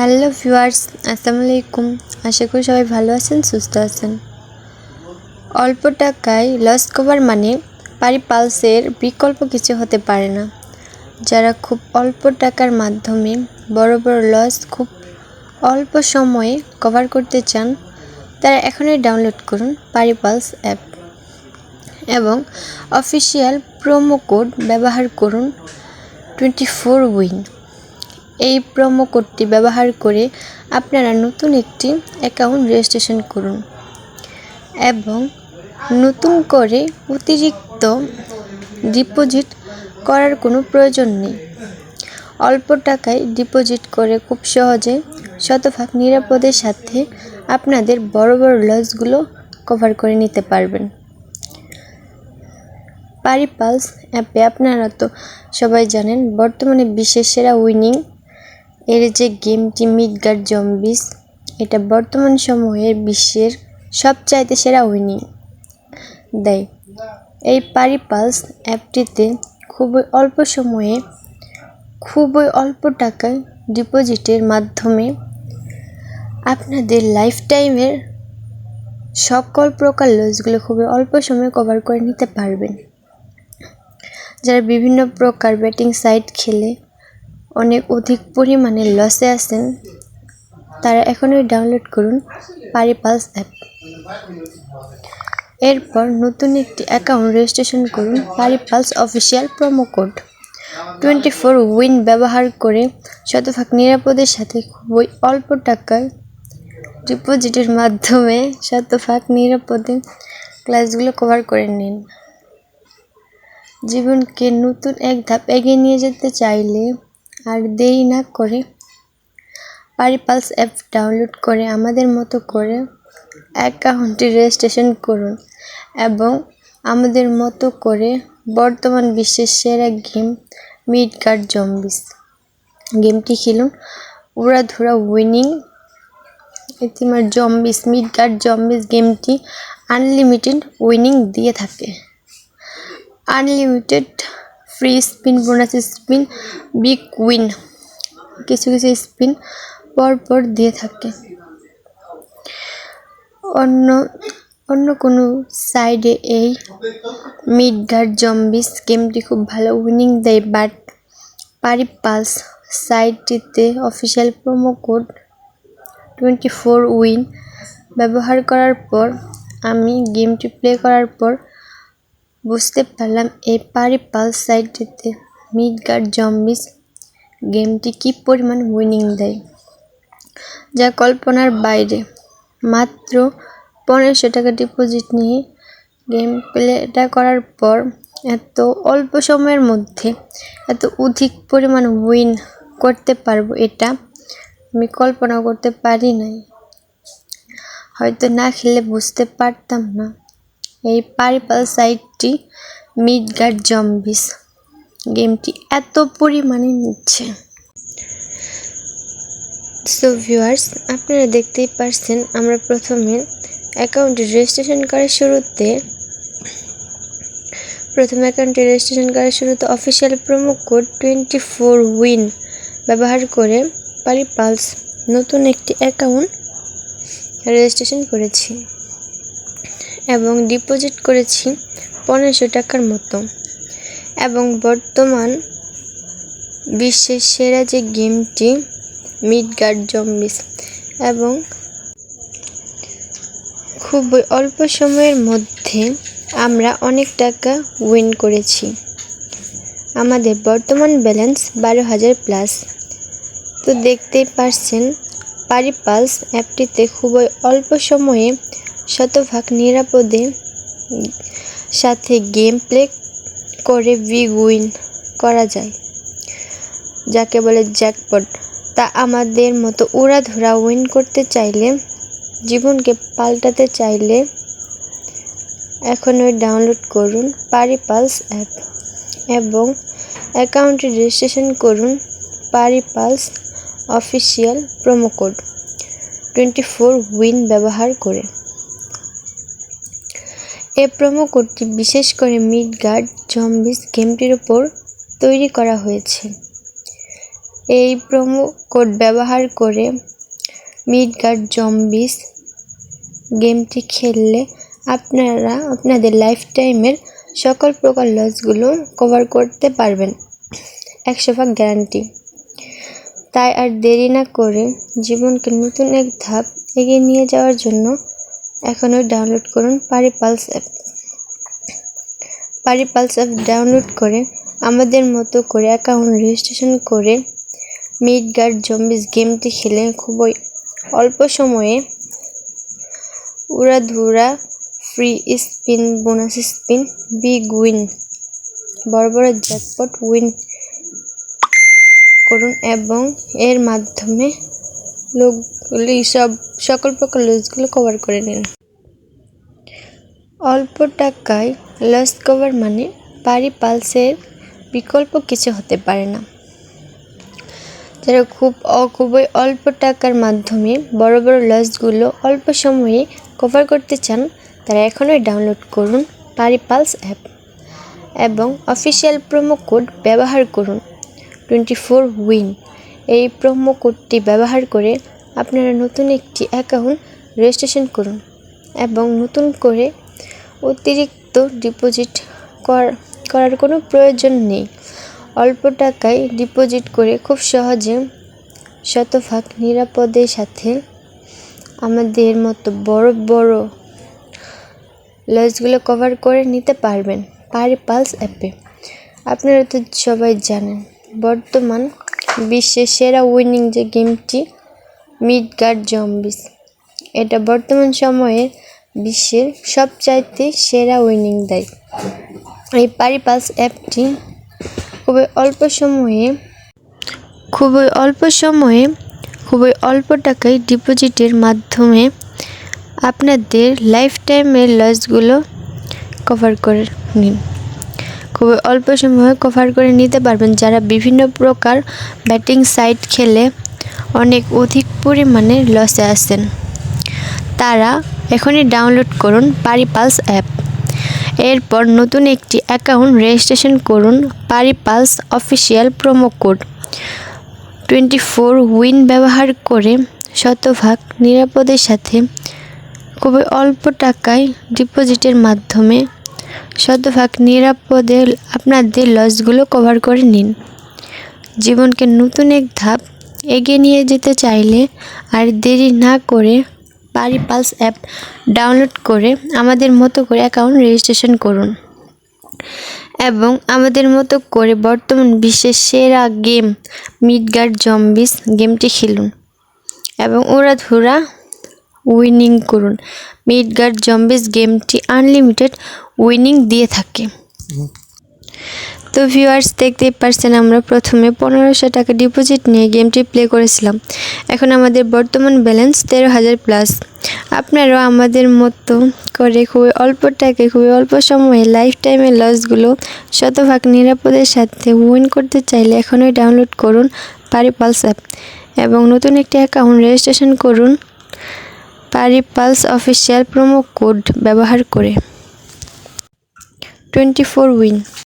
Hello viewers আসসালামু আলাইকুম আশা করি সবাই ভালো আছেন, সুস্থ আছেন। অল্প টাকায় লস কভার মানে পারি পালসের বিকল্প কিছু হতে পারে না। যারা খুব অল্প টাকার মাধ্যমে বড় বড় লস খুব অল্প সময়ে কভার করতে চান, তারা এখনই ডাউনলোড করুন পারি পালস অ্যাপ এবং অফিসিয়াল প্রোমো কোড ব্যবহার করুন টোয়েন্টি ফোর উইন এই প্রোমো কোডটি ব্যবহার করে আপনারা নতুন একটি অ্যাকাউন্ট রেজিস্ট্রেশন করুন এবং নতুন করে অতিরিক্ত ডিপোজিট করার কোনো প্রয়োজন নেই। অল্প টাকায় ডিপোজিট করে খুব সহজে শতভাগ নিরাপদের সাথে আপনাদের বড় বড় লসগুলো কভার করে নিতে পারবেন। পারিপালস অ্যাপে আপনারা তো সবাই জানেন, বর্তমানে বিশ্বের সেরা উইনিং এর যে গেমটি মিডগার্ড জম্বিস, এটা বর্তমান সময়ের বিশ্বের সবচাইতে সেরা উইনিং। দেয় এই পারিপালস অ্যাপটিতে খুবই অল্প সময়ে, খুবই অল্প টাকায় ডিপোজিটের মাধ্যমে আপনাদের লাইফ টাইমের সকল প্রকার লসগুলো খুবই অল্প সময়ে কভার করে নিতে পারবেন। যারা বিভিন্ন প্রকার ব্যাটিং সাইট খেলে অনেক অধিক পরিমাণে লসে আছেন তারা এখনই ডাউনলোড করুন পারিপালস অ্যাপ এরপর নতুন একটি অ্যাকাউন্ট রেজিস্ট্রেশন করুন PariPulse official promo code twenty four win ব্যবহার করে শতভাগ নিরাপদের সাথে খুবই অল্প টাকায় ডিপোজিটের মাধ্যমে শতভাগ নিরাপদে ক্লাসগুলো কভার করে নিন। জীবনকে নতুন এক ধাপ এগিয়ে নিয়ে যেতে চাইলে আর দেরি না করে পারিপালস অ্যাপ ডাউনলোড করে আমাদের মতো করে অ্যাকাউন্টটি রেজিস্ট্রেশন করুন এবং আমাদের মতো করে বর্তমান বিশ্বের সেরা গেম মিড গার্ড জম্বিস গেমটি খেলুন। উড়াধুরা উইনিং ইতিমার জম্বিস মিড গার্ড জম্বিস গেমটি আনলিমিটেড উইনিং দিয়ে থাকে। Unlimited free spin bonus spin big win কিছু কিছু স্পিন পরপর দিয়ে থাকে। অন্য অন্য কোনো সাইডে এই মিড গার্ড জম্বিস গেমটি খুব ভালো উইনিং দেয় বাট পারি pulse সাইটটিতে official promo code twenty four win ব্যবহার করার পর, আমি গেমটি প্লে করার পর বুঝতে পারলাম এই পারি পালস সাইটটিতে মিড গার্ড জম্বিস গেমটি কী পরিমাণ উইনিং দেয়? যা কল্পনার বাইরে। মাত্র পনেরোশো টাকা ডিপোজিট নিয়ে গেম প্লেটা করার পর এত অল্প সময়ের মধ্যে এত অধিক পরিমাণ উইন করতে পারব, এটা আমি কল্পনা করতে পারি নাই। হয়তো না খেলে বুঝতে পারতাম না। এই পারিপাল সাইটটি মিড গার্ড জম্বিস গেমটি এত পরিমাণে নিচ্ছে। সো ভিউয়ার্স আপনারা দেখতেই পারছেন, আমরা প্রথমে অ্যাকাউন্টে রেজিস্ট্রেশন করার শুরুতে, প্রথমে অ্যাকাউন্টে রেজিস্ট্রেশন করার শুরুতে official promo code twenty four win ব্যবহার করে পারি পালস নতুন একটি অ্যাকাউন্ট রেজিস্ট্রেশন করেছি। এবং ডিপোজিট করেছি পনেরোশো টাকার মতো। এবং বর্তমান বিশ্বের সেরা যে গেমটি মিডগার্ড জম্বিস এবং খুবই অল্প সময়ের মধ্যে আমরা অনেক টাকা উইন করেছি। আমাদের বর্তমান ব্যালেন্স বারো হাজার প্লাস তো দেখতেই পারছেন পারিপালস অ্যাপটিতে খুবই অল্প সময়ে শতভাগ নিরাপদে সাথে গেম প্লে করে বিগ উইন করা যায়। যাকে বলে জ্যাকপট তা আমাদের মতো উড়াধুরা উইন করতে চাইলে, জীবনকে পাল্টাতে চাইলে এখনই ডাউনলোড করুন পারিপালস অ্যাপ এবং অ্যাকাউন্টে রেজিস্ট্রেশন করুন PariPulse official promo code twenty four win ব্যবহার করে। এই প্রোমো কোডটি বিশেষ করে মিড গার্ড জম্বিস গেমটির ওপর তৈরি করা হয়েছে। এই প্রোমো কোড ব্যবহার করে মিডগার্ড জম্বিস গেমটি খেললে আপনারা আপনাদের লাইফ টাইমের সকল প্রকার লসগুলো কভার করতে পারবেন। একশো ভাগ গ্যারান্টি। তাই আর দেরি না করে জীবনকে নতুন এক ধাপ এগিয়ে নিয়ে যাওয়ার জন্য এখনই ডাউনলোড করুন PariPulse app PariPulse app download করে আমাদের মতো করে অ্যাকাউন্ট রেজিস্ট্রেশন করে মিড গার্ড জম্বিস গেমটি খেলে খুবই অল্প সময়ে উড়াধুরা free spin bonus spin big win বড় বড় জ্যাকপট উইন করুন এবং এর মাধ্যমে লোকগুলি সব, সকল প্রকার লসগুলো কভার করে নিন অল্প টাকায় লস কভার মানে পারি পালসের বিকল্প কিছু হতে পারে না। যারা খুব খুবই অল্প টাকার মাধ্যমে বড় বড় লসগুলো অল্প সময়ে কভার করতে চান, তারা এখনই ডাউনলোড করুন পারি পালস অ্যাপ এবং অফিসিয়াল প্রোমো কোড ব্যবহার করুন। টোয়েন্টি ফোর উইন এই প্রোমো কোডটি ব্যবহার করে আপনারা নতুন একটি অ্যাকাউন্ট রেজিস্ট্রেশন করুন এবং নতুন করে অতিরিক্ত ডিপোজিট করার কোনো প্রয়োজন নেই। অল্প টাকায় ডিপোজিট করে খুব সহজে শতভাগ নিরাপদের সাথে আমাদের মতো বড় বড় লসগুলো কভার করে নিতে পারবেন। পারি পালস অ্যাপে আপনারা তো সবাই জানেন, বর্তমান বিশ্বের সেরা উইনিং যে গেমটি মিডগার্ড জম্বিস এটা বর্তমান সময়ে বিশ্বের সবচাইতে সেরা উইনিং দেয়। এই পারিপাস অ্যাপটি খুবই অল্প সময়ে, খুবই অল্প সময়ে, খুবই অল্প টাকায় ডিপোজিটের মাধ্যমে আপনাদের লাইফ টাইমের লসগুলো কভার করে নিন। খুবই অল্প সময়ে কভার করে নিতে পারবেন। যারা বিভিন্ন প্রকার ব্যাটিং সাইট খেলে অনেক অধিক পরিমাণে লসে আসেন তারা এখনই ডাউনলোড করুন পারি পালস অ্যাপ এরপর নতুন একটি অ্যাকাউন্ট রেজিস্ট্রেশন করুন PariPulse official promo code twenty four win ব্যবহার করে শতভাগ নিরাপদের সাথে খুবই অল্প টাকায় ডিপোজিটের মাধ্যমে শতভাগ নিরাপদে আপনাদের লসগুলো কভার করে নিন। জীবনকে নতুন এক ধাপ এগিয়ে নিয়ে যেতে চাইলে আর দেরি না করে পারি পালস অ্যাপ ডাউনলোড করে আমাদের মতো করে অ্যাকাউন্ট রেজিস্ট্রেশন করুন। এবং আমাদের মতো করে বর্তমান বিশ্বের সেরা গেম মিডগার্ড জম্বিস গেমটি খেলুন। এবং ওরা ধুরা উইনিং করুন। মিডগার্ড জম্বিস গেমটি আনলিমিটেড উইনিং দিয়ে থাকে। তো ভিউয়ার্স, দেখতেই পারছেন আমরা প্রথমে পনেরোশো টাকা ডিপোজিট নিয়ে গেমটি প্লে করেছিলাম। এখন আমাদের বর্তমান ব্যালেন্স তেরো হাজার প্লাস। আপনারাও আমাদের মতো করে খুবই অল্প টাকায়, খুবই অল্প সময়ে লাইফ টাইমের লসগুলো শতভাগ নিরাপদের সাথে উইন করতে চাইলে এখনই ডাউনলোড করুন পারি পালস অ্যাপ এবং নতুন একটি অ্যাকাউন্ট রেজিস্ট্রেশন করুন PariPulse official promo code ব্যবহার করে। Twenty four win.